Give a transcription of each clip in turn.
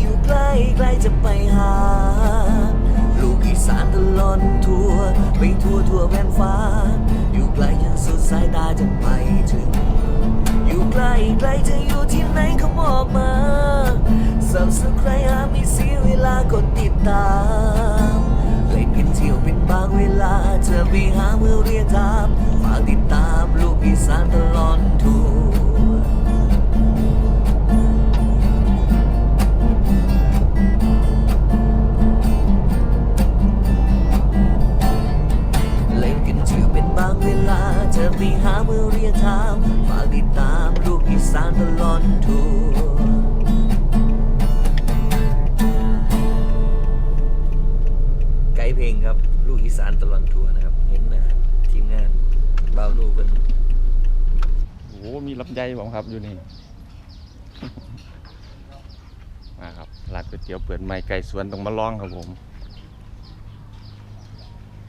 อยู่ใกล้ใกล้จะไปหา ลูกอีสานตลอดทัวร์ไปทั่วทั่วแผ่นฟ้า อยู่ไกลจนสุดสายตาจะไปถึง อยู่ใกล้ใกล้จะอยู่ที่ไหนเขาบอกมา Subscribe หาไม่เสียเวลากดติดตามเล่นกันเที่ยวเป็นบางเวลาเธอไปหาเมื่อเรียกตามฝากติดตามลูกอีสานตลอดทัว เมื่อเรียกถามฝากติดตามลูกอีสานตลอดทัวร์ไกด์เพลงครับ ลูกอีสานตลอดทัวร์นะครับ เห็นนะทีมงานเบาลูกเป็นโอ้โหมีลำไยผมครับอยู่นี่ มาครับร้านก๋วยเตี๋ยวเปิดใหม่ไก่สวนต้องมาลองครับผม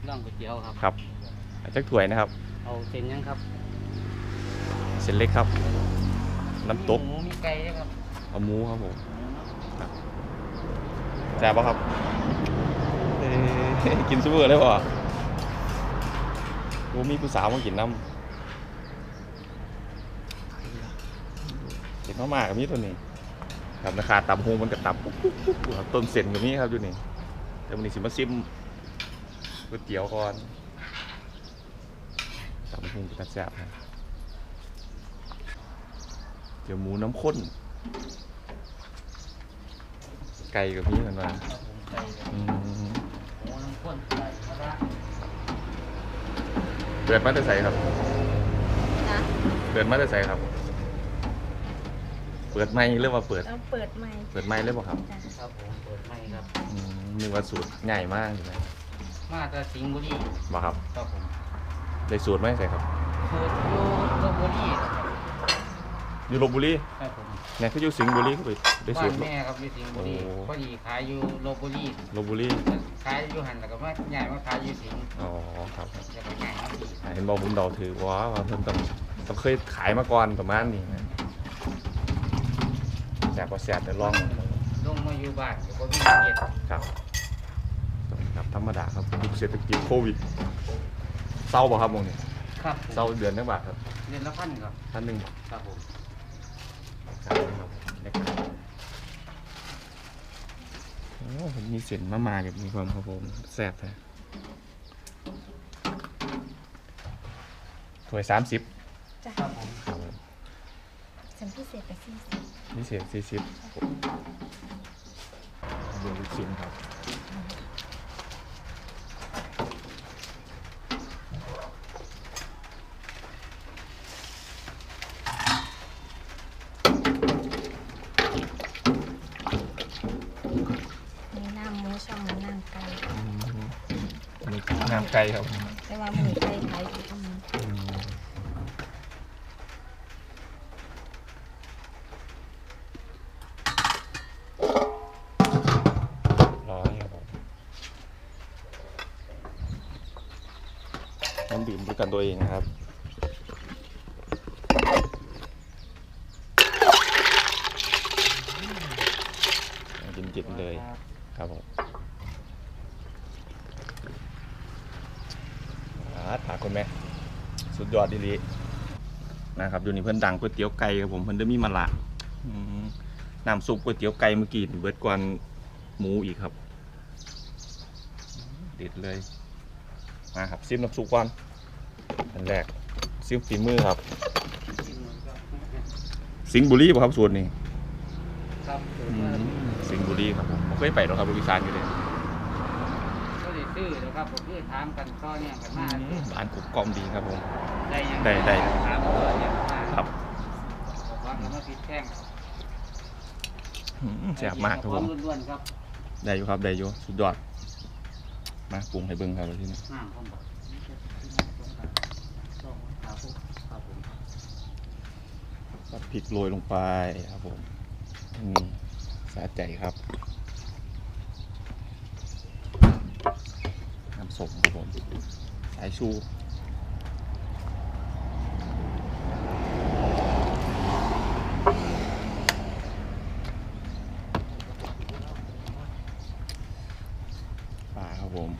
ร่องก๋วยเตี๋ยวครับ ครับอาจักถ้วยนะครับ เอาเส้นยังครับ เส้นเล็กครับ น้ำตกมีหมูมีไก่ด้วยครับเอาหมูครับผมครับแซ่บปะครับเอ้ยกินซูเปอร์ได้ปะโอ้มีผู้สาวมากินน้ำเห็นมากๆกับมีตัวนี้ครับราคาตับโฮมันกับตับปุ๊บปุ๊บปุ๊บครับต้นเส้นกับนี้ครับอยู่นี่แต่วันนี้สิมาซิมก๋วยเตี๋ยวก่อนตับโฮมันกับแซ่บนะ เดี๋ยวหมูน้ำข้น ไก่กับพี่เหมือนกันครับผมไก่อืมหมูน้ำข้นไก่มะระเปิดมาแต่ใส่ครับ นะเปิดมาแต่ใส่ครับ เปิดไม่เรียกว่าเปิดเราเปิดใหม่เปิดไม่เรียกว่าครับจ้ะครับผมเปิดไม่ครับ อืมนึกว่าสูตรง่ายมากอยู่ไหมมาจากสิงห์บุรีบอกครับ ครับผมได้สูตรไหมใส่ครับสูตรอยู่ลบบุรีครับ อยู่ลบบุรีครับผมเนี่ยคืออยู่สิงห์บุรีก็ไปได้บ้าสูนตรแม่ครับอยู่สิงห์บุรีโอ้ พอดีขายอยู่ลบบุรีลบบุรีขายอยู่หันแล้วก็มาใหญ่มาขายอยู่สิงห์อ๋อครับจะไปใหญ่มาสิเห็นบอกผมเดาถือว่าว่าเพิ่นต้องต้องเคยขายมาก่อนประมาณนี้นะแสบพอแสบเดี๋ยวลองลงมาอยู่บ้านก็บ่มีเฮ็ดครับครับธรรมดาครับยุคเศรษฐกิจโควิดเศร้าป่ะครับวงนี้ครับผมเศร้าเดือนนึงบาทครับเดือนละพันครับท่านหนึ่งครับผม ครับนะครับโอ้ผมมีเสียงมามากับมีความครับผมแซ่บเลยถ้วยสามสิบจ้ะครับผมครับผมสันพิเศษกับสี่สิบนี่เสียงสี่สิบรวมลูกชิ้นครับ มีน้ำหมูช่องมีน้ำไก่ อืมอันนี้น้ำ ไก่ครับแต่ว่าหมูไก่ขายอยู่ที่นี่อืมร้อยครับผมน้ำดื่มด้วยกันตัวเองนะครับ กินจิตเลย ครับผมอาถาม คนแม่สุดยอดดีๆนะครับอยู่นี่เพิ่นดังก๋วยเตี๋ยวไก่ครับผมเพิ่นได้มีมาละอืมน้ำซุปก๋วยเตี๋ยวไก่เมื่อกี้นี่เบิดกวนหมูอีกครับเด็ดเลยมาครับซิมน้ำซุปก่อนอันแรกซิมฝีมือครับ สิงห์บุรีป่ะครับส่วนนี้ครับอืมสิงห์บุรีครับผมผมเคยไปหรอกครับบริษัทอยู่เลย ก็ได้ซื้อแล้วครับผมคือถามกันก็เนี่ยกันมาร้านกุกกอมดีครับผม ได้ยังได้ได้ ถามก็เนี่ยมาครับบอกว่ามันมาผิดแท่งอืมแซ่บมากครับผม ล้วนๆครับได้อยู่ครับได้อยู่สุดยอด มาปรุงให้เบิ่งครับที่นี่น้ำผมบอกครับผมก็พริกโรยลงไปครับผมนี่สาใจครับ สมครับผมสายชูปลาครับผม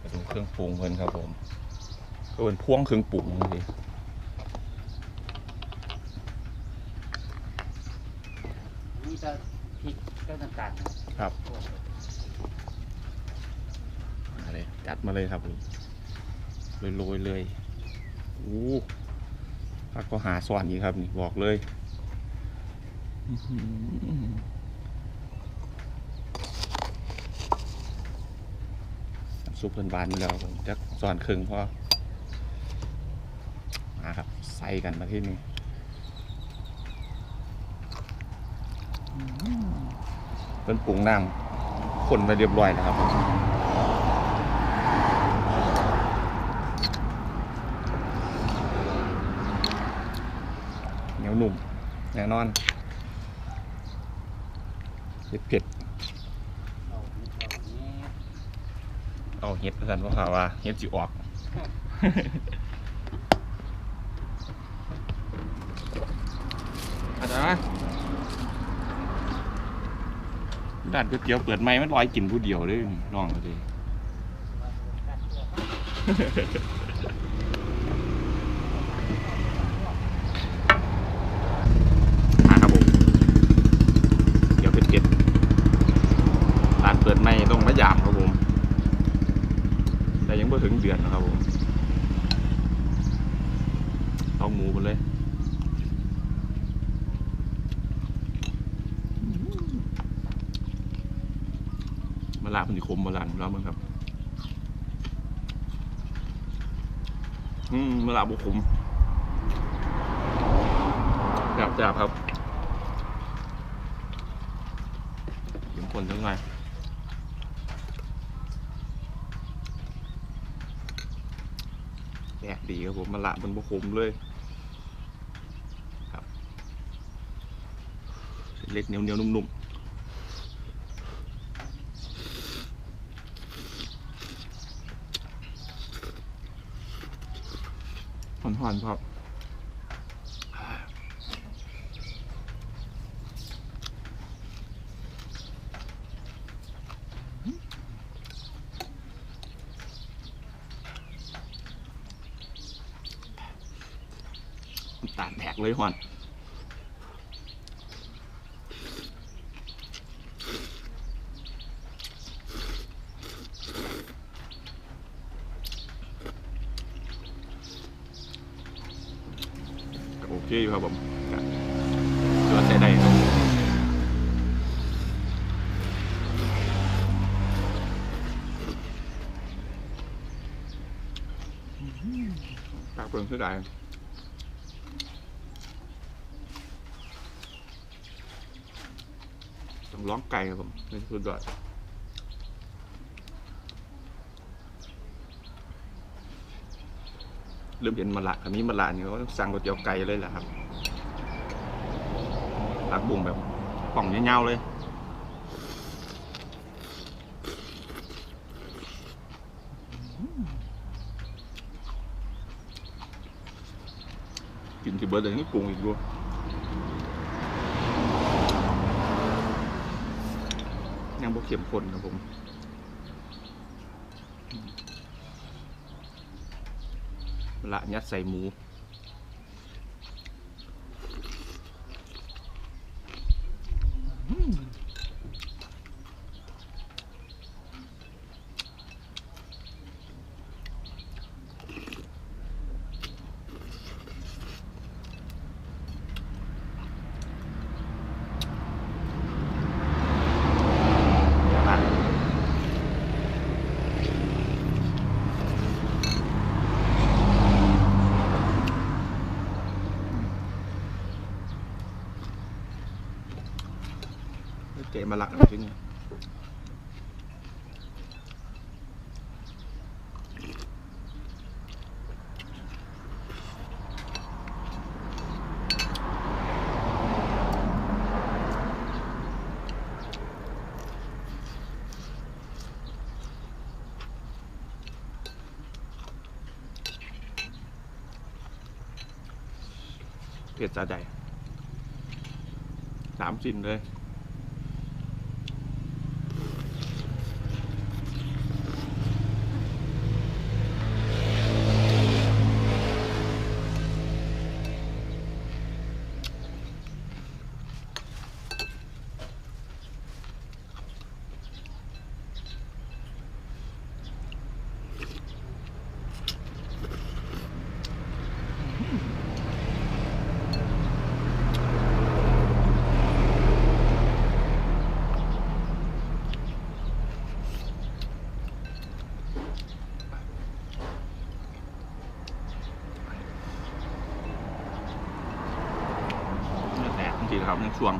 มาดูเครื่องปรุงเพิ่นครับผม ก็เป็นพ่วงเครื่องปรุงเลย นี่จะพริกก็น้ำตาลครับ มาเลยจัดมาเลยครับผมโรยๆเลยโอ้พักก็หาสวนอีกครับนี่บอกเลยซุปเพิ่นหวานอยู่แล้วจักสวนครึ่งพอมาครับ ใส่กันมาที่นี่ เพิ่นปรุงน้ำคนไปเรียบร้อยนะครับเหนียวหนุ่มแน่นอนเผ็ดเผ็ดเอานิดเอานี้เอาเห็ดกันว่าค่ะว่าเห็ดสิออก อาจารย์ ร้านก๋วยเตี๋ยวเปิดไม่มันลอยกินผู้เดียวเลยน้องเลยมาครับผมเดี๋ยวเป็นเก็ดร้านเปิดไม่ต้องมายามครับผม แต่ยังไม่ถึงเดือนนะครับผม เอาหมูไปเลย ลาเป็นคมมาลานแล้วมั้งครับ อืมมาลาบุคมจับจับครับถึงคนทั้งไงแดกดีครับผมมาละมันบุคมเลยครับเล็กเหนียวเหนียวนุ่มๆ หอนๆครับน้ำตาแตกเลยหอน เคอยู่ครับผมก็ถือว่าใช้ได้ปากเปิงเสียดายต้องร้องไก่ครับผมนี่สุดยอด เริ่มเห็นมะละอันนี้มะละนี่เขาสั่งก๋วยเตี๋ยวไก่เลยแหละครับตักบุ้งแบบป่องเงาๆเลยกินที่เบิร์ดเลยนี่ปรุงอีกด้วยยังบ่เข้มข้นครับผม ละยัดใส่หมู มา เจ๊มาหลักหน่อยสิ ทีครับในช่วง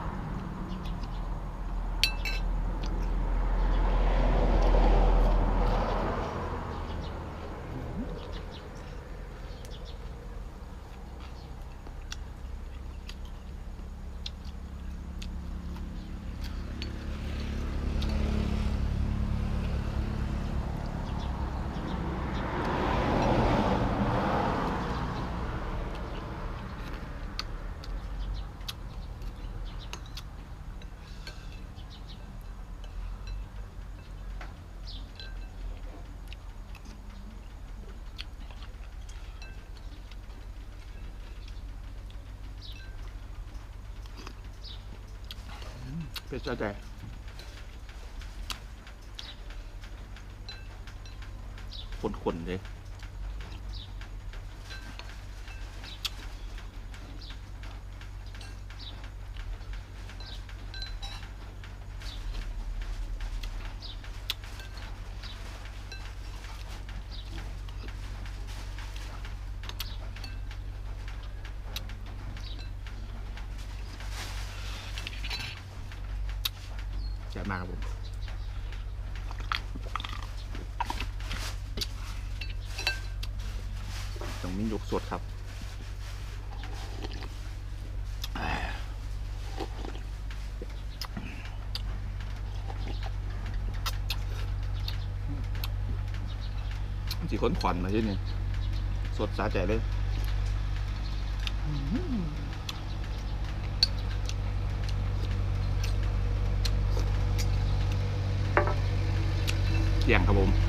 เป็ดจ้าแต่ขนๆเลย แซ่บมากครับผมต้องมียกสดครับสีค้นขวัญมาที่นี่สดสาใจเลย เที่ยงครับผม